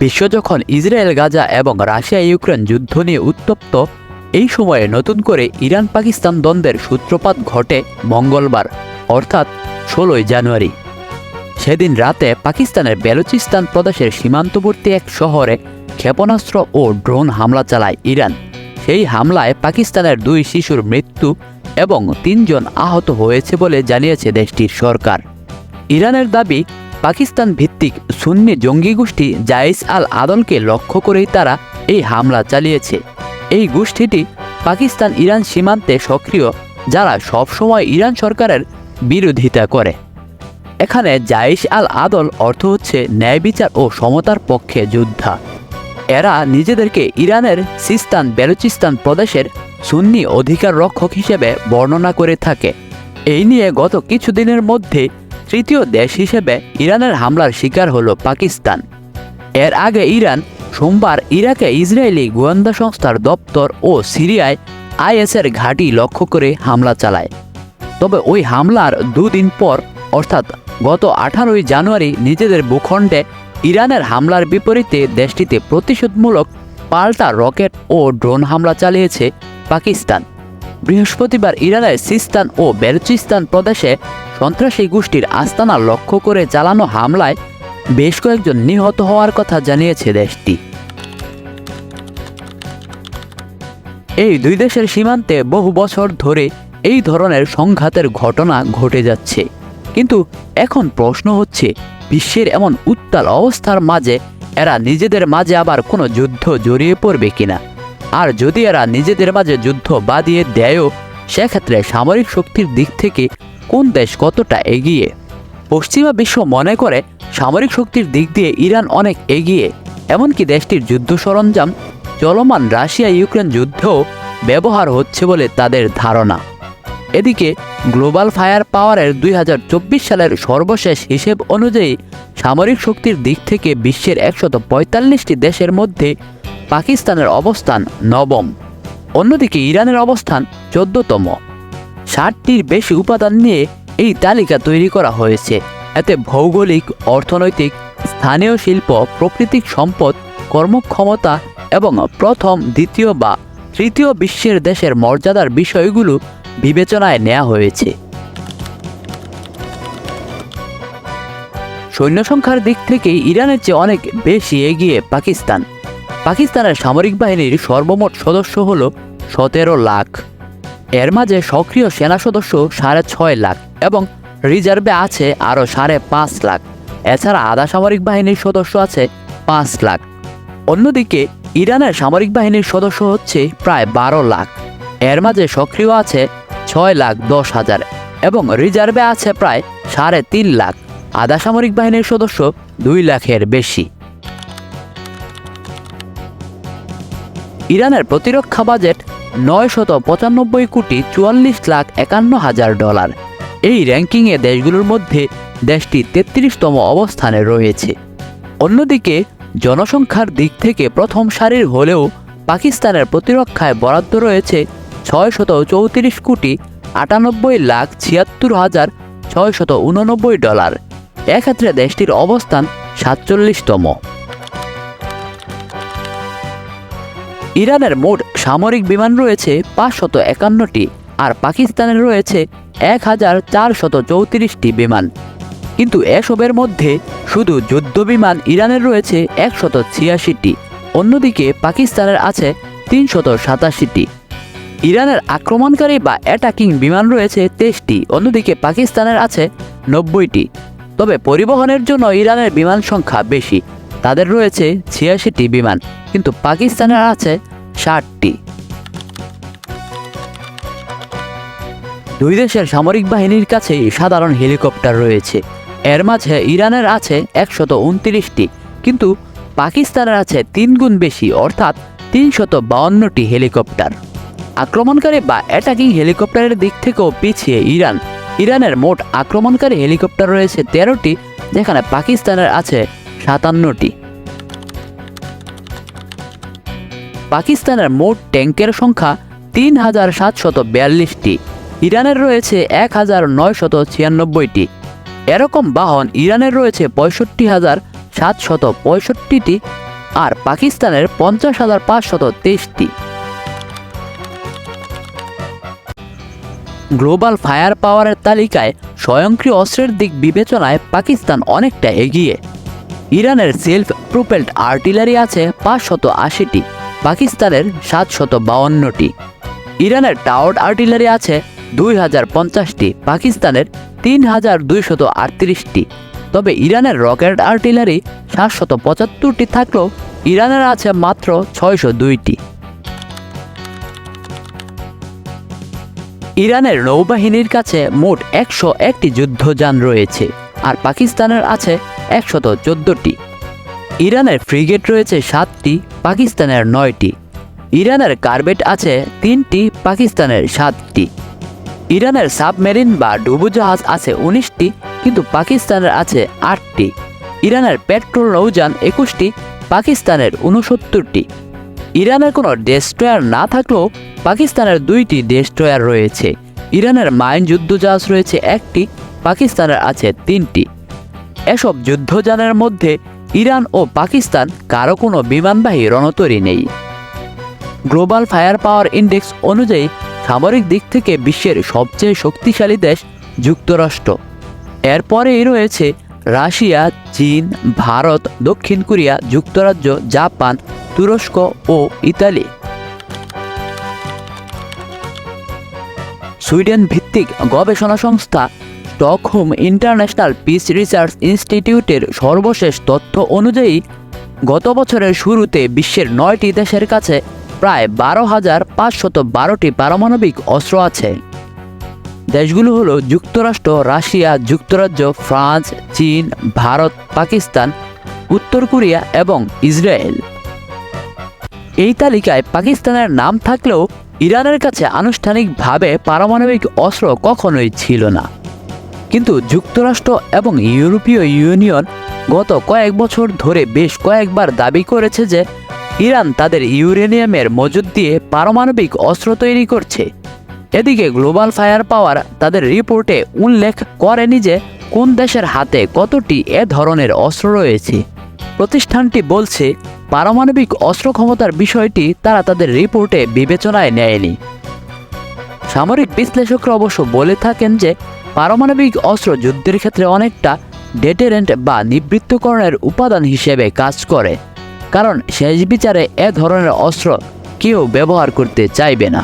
বিশ্ব যখন ইসরায়েল, গাজা এবং রাশিয়া, ইউক্রেন যুদ্ধ নিয়ে উত্তপ্ত, এই সময়ে নতুন করে ইরান, পাকিস্তান দ্বন্দ্বের সূত্রপাত ঘটে মঙ্গলবার, অর্থাৎ ষোলোই জানুয়ারি। সেদিন রাতে পাকিস্তানের বেলুচিস্তান প্রদেশের সীমান্তবর্তী এক শহরে ক্ষেপণাস্ত্র ও ড্রোন হামলা চালায় ইরান। সেই হামলায় পাকিস্তানের দুই শিশুর মৃত্যু এবং তিনজন আহত হয়েছে বলে জানিয়েছে দেশটির সরকার। ইরানের দাবি পাকিস্তান ভিত্তিক সুন্নি জঙ্গি গোষ্ঠী জাইস আল আদলকে লক্ষ্য করেই তারা এই হামলা চালিয়েছে। এই গোষ্ঠীটি পাকিস্তান ইরান সীমান্তে সক্রিয়, যারা সবসময় ইরান সরকারের বিরোধিতা করে। এখানে জাইশ আল আদল অর্থ হচ্ছে ন্যায় বিচার ও সমতার পক্ষে যোদ্ধা। এরা নিজেদেরকে ইরানের সিস্তান বেলুচিস্তান প্রদেশের সুন্নি অধিকার রক্ষক হিসেবে বর্ণনা করে থাকে। এই নিয়ে গত কিছুদিনের মধ্যে তৃতীয় দেশ হিসেবে ইরানের হামলার শিকার হলো পাকিস্তান। এর আগে ইরান সোমবার ইরাকে ইসরায়েলি গোয়েন্দা সংস্থার দপ্তর ও সিরিয়ায় আইএসের ঘাঁটি লক্ষ্য করে হামলা চালায়। তবে ওই হামলার দুদিন পর, অর্থাৎ গত আঠারোই জানুয়ারি নিজেদের ভূখণ্ডে ইরানের হামলার বিপরীতে দেশটিতে প্রতিশোধমূলক পাল্টা রকেট ও ড্রোন হামলা চালিয়েছে পাকিস্তান। বৃহস্পতিবার ইরানের সিস্তান ও বেলুচিস্তান প্রদেশে সন্ত্রাসী গোষ্ঠীর আস্তানা লক্ষ্য করে চালানো হামলায় বেশ কয়েকজন নিহত হওয়ার কথা জানিয়েছে দেশটি। এই দুই দেশের সীমান্তে বহু বছর ধরে এই ধরনের সংঘাতের ঘটনা ঘটে যাচ্ছে। কিন্তু এখন প্রশ্ন হচ্ছে, বিশ্বের এমন উত্তাল অবস্থার মাঝে এরা নিজেদের মাঝে আবার কোনো যুদ্ধ জড়িয়ে পড়বে কিনা? আর যদি এরা নিজেদের মাঝে যুদ্ধ বাদিয়ে দেয়ও, সেক্ষেত্রে সামরিক শক্তির দিক থেকে কোন দেশ কতটা এগিয়ে? পশ্চিমা বিশ্ব মনে করে সামরিক শক্তির দিক দিয়ে ইরান অনেক এগিয়ে, এমনকি দেশটির যুদ্ধ সরঞ্জাম, চলমান রাশিয়া ইউক্রেন যুদ্ধেও ব্যবহার হচ্ছে বলে তাদের ধারণা। এদিকে, গ্লোবাল ফায়ার পাওয়ারের দুই হাজার চব্বিশ সালের সর্বশেষ হিসেব অনুযায়ী সামরিক শক্তির দিক থেকে বিশ্বের একশত পঁয়তাল্লিশটি দেশের মধ্যে পাকিস্তানের অবস্থান নবম। অন্যদিকে ইরানের অবস্থান চোদ্দতম। ষাটটির বেশি উপাদান নিয়ে এই তালিকা তৈরি করা হয়েছে। এতে ভৌগোলিক, অর্থনৈতিক, স্থানীয় শিল্প, প্রকৃতিক সম্পদ, কর্মক্ষমতা এবং প্রথম, দ্বিতীয় বা তৃতীয় বিশ্বের দেশের মর্যাদার বিষয়গুলো বিবেচনায় নেওয়া হয়েছে। সৈন্য সংখ্যার দিক থেকে ইরানের চেয়ে অনেক বেশি এগিয়ে পাকিস্তান। পাকিস্তানের সামরিক বাহিনীর সর্বমোট সদস্য হল সতেরো লাখ। এর মাঝে সক্রিয় সেনা সদস্য সাড়ে ছয় লাখ এবং রিজার্ভে আছে আরও সাড়ে পাঁচ লাখ। এছাড়া আধা সামরিক বাহিনীর সদস্য আছে পাঁচ লাখ। অন্যদিকে ইরানের সামরিক বাহিনীর সদস্য হচ্ছে প্রায় বারো লাখ। এর মাঝে সক্রিয় আছে ছয় লাখ দশ হাজার এবং রিজার্ভে আছে প্রায় সাড়ে তিন লাখ। আধা সামরিক বাহিনীর সদস্য দুই লাখের বেশি। ইরানের প্রতিরক্ষা বাজেট নয় শত পঁচানব্বই কোটি চুয়াল্লিশ লাখ একান্ন হাজার ডলার। এই র্যাঙ্কিংয়ে দেশগুলোর মধ্যে দেশটি তেত্রিশতম অবস্থানে রয়েছে। অন্যদিকে, জনসংখ্যার দিক থেকে প্রথম সারির হলেও পাকিস্তানের প্রতিরক্ষায় বরাদ্দ রয়েছে ছয় শত চৌত্রিশ কোটি আটানব্বই লাখ ছিয়াত্তর হাজার ছয় শত উননব্বই ডলার। এক্ষেত্রে দেশটির অবস্থান সাতচল্লিশতম। ইরানের মোট সামরিক বিমান রয়েছে পাঁচশত একান্নটি আর পাকিস্তানের রয়েছে এক হাজার চারশত চৌত্রিশটি বিমান। কিন্তু এসবের মধ্যে শুধু যুদ্ধ বিমান ইরানের রয়েছে একশত ছিয়াশিটি, অন্যদিকে পাকিস্তানের আছে তিনশত সাতাশিটি। ইরানের আক্রমণকারী বা অ্যাটাকিং বিমান রয়েছে তেইশটি, অন্যদিকে পাকিস্তানের আছে নব্বইটি। তবে পরিবহনের জন্য ইরানের বিমান সংখ্যা বেশি, তাদের রয়েছে ছিয়াশিটি বিমান, কিন্তু পাকিস্তানের আছে ষাটটি। দুই দেশের সামরিক বাহিনীর কাছেই সাধারণ হেলিকপ্টার রয়েছে। এর মাঝে ইরানের আছে একশত উনত্রিশটি, কিন্তু পাকিস্তানের আছে তিন গুণ বেশি, অর্থাৎ তিনশত বাউন্নটি হেলিকপ্টার। আক্রমণকারী বা অ্যাটাকিং হেলিকপ্টারের দিক থেকেও পিছিয়ে ইরান। ইরানের মোট আক্রমণকারী হেলিকপ্টার রয়েছে তেরোটি, যেখানে পাকিস্তানের আছে সাতান্নটি। পাকিস্তানের মোট ট্যাঙ্কের সংখ্যা তিন হাজার সাতশত বিয়াল্লিশটি। ইরানের রয়েছে এক হাজার নয়শত ছিয়ানব্বইটি। এরকম বাহন ইরানের রয়েছে পঁয়ষট্টি হাজার সাতশত পঁয়ষট্টিটি আর পাকিস্তানের পঞ্চাশ হাজার পাঁচশত তেইশটি। গ্লোবাল ফায়ার পাওয়ারের তালিকায় স্বয়ংক্রিয় অস্ত্রের দিক বিবেচনায় পাকিস্তান অনেকটা এগিয়ে। ইরানের সেলফ প্রোপেলড আর্টিলারি আছে পাঁচশত আশিটি। পাকিস্তানের সাতশত বাউন্নটি। ইরানের টাওয়ার আর্টিলারি আছে দুই হাজার পঞ্চাশটি, পাকিস্তানের তিন হাজার দুইশত আটত্রিশটি। তবে ইরানের রকেট আর্টিলারি সাতশত পঁচাত্তরটি থাকলেও ইরানের আছে মাত্র ছয়শো দুইটি। ইরানের নৌবাহিনীর কাছে মোট একশো একটি যুদ্ধযান রয়েছে, আর পাকিস্তানের আছে একশত চোদ্দটি। ইরানের ফ্রিগেট রয়েছে সাতটি, পাকিস্তানের নয়টি। ইরানের কার্বেট আছে তিনটি, পাকিস্তানের সাতটি। ইরানের সাবমেরিন বা ডুবোজাহাজ আছে উনিশটি, কিন্তু পাকিস্তানের আছে আটটি। ইরানের পেট্রোল নৌযান একুশটি, পাকিস্তানের উনসত্তরটি। ইরানের কোনো ডেস্ট্রয়ার না থাকলেও পাকিস্তানের দুইটি ডেস্ট্রয়ার রয়েছে। ইরানের মাইন যুদ্ধজাহাজ রয়েছে একটি, পাকিস্তানের আছে তিনটি। এসব যুদ্ধযানের মধ্যে ইরান ও পাকিস্তান কারও কোনো বিমানবাহী রণতরী নেই। গ্লোবাল ফায়ার পাওয়ার ইন্ডেক্স অনুযায়ী সামরিক দিক থেকে বিশ্বের সবচেয়ে শক্তিশালী দেশ যুক্তরাষ্ট্র। এরপরেই রয়েছে রাশিয়া, চীন, ভারত, দক্ষিণ কোরিয়া, যুক্তরাজ্য, জাপান, তুরস্ক ও ইতালি। সুইডেন ভিত্তিক গবেষণা সংস্থা স্টকহোম ইন্টারন্যাশনাল পিস রিসার্চ ইনস্টিটিউটের সর্বশেষ তথ্য অনুযায়ী, গত বছরের শুরুতে বিশ্বের নয়টি দেশের কাছে প্রায় বারো হাজার পাঁচশত বারোটি পারমাণবিক অস্ত্র আছে। দেশগুলো হলো যুক্তরাষ্ট্র, রাশিয়া, যুক্তরাজ্য, ফ্রান্স, চীন, ভারত, পাকিস্তান, উত্তর কোরিয়া এবং ইসরায়েল। এই তালিকায় পাকিস্তানের নাম থাকলেও ইরানের কাছে আনুষ্ঠানিকভাবে পারমাণবিক অস্ত্র কখনোই ছিল না। কিন্তু যুক্তরাষ্ট্র এবং ইউরোপীয় ইউনিয়ন গত কয়েক বছর ধরে বেশ কয়েকবার দাবি করেছে যে ইরান তাদের ইউরেনিয়ামের মজুদ দিয়ে পারমাণবিক অস্ত্র তৈরি করছে। এদিকে গ্লোবাল ফায়ার পাওয়ার তাদের রিপোর্টে উল্লেখ করেনি যে কোন দেশের হাতে কতটি এ ধরনের অস্ত্র রয়েছে। প্রতিষ্ঠানটি বলছে, পারমাণবিক অস্ত্র ক্ষমতার বিষয়টি তারা তাদের রিপোর্টে বিবেচনায় নেয়নি। সামরিক বিশ্লেষকরা অবশ্য বলে থাকেন যে পারমাণবিক অস্ত্র যুদ্ধের ক্ষেত্রে অনেকটা ডেটেরেন্ট বা নিবৃত্তকরণের উপাদান হিসেবে কাজ করে, কারণ শেষ বিচারে এ ধরনের অস্ত্র কেউ ব্যবহার করতে চাইবে না।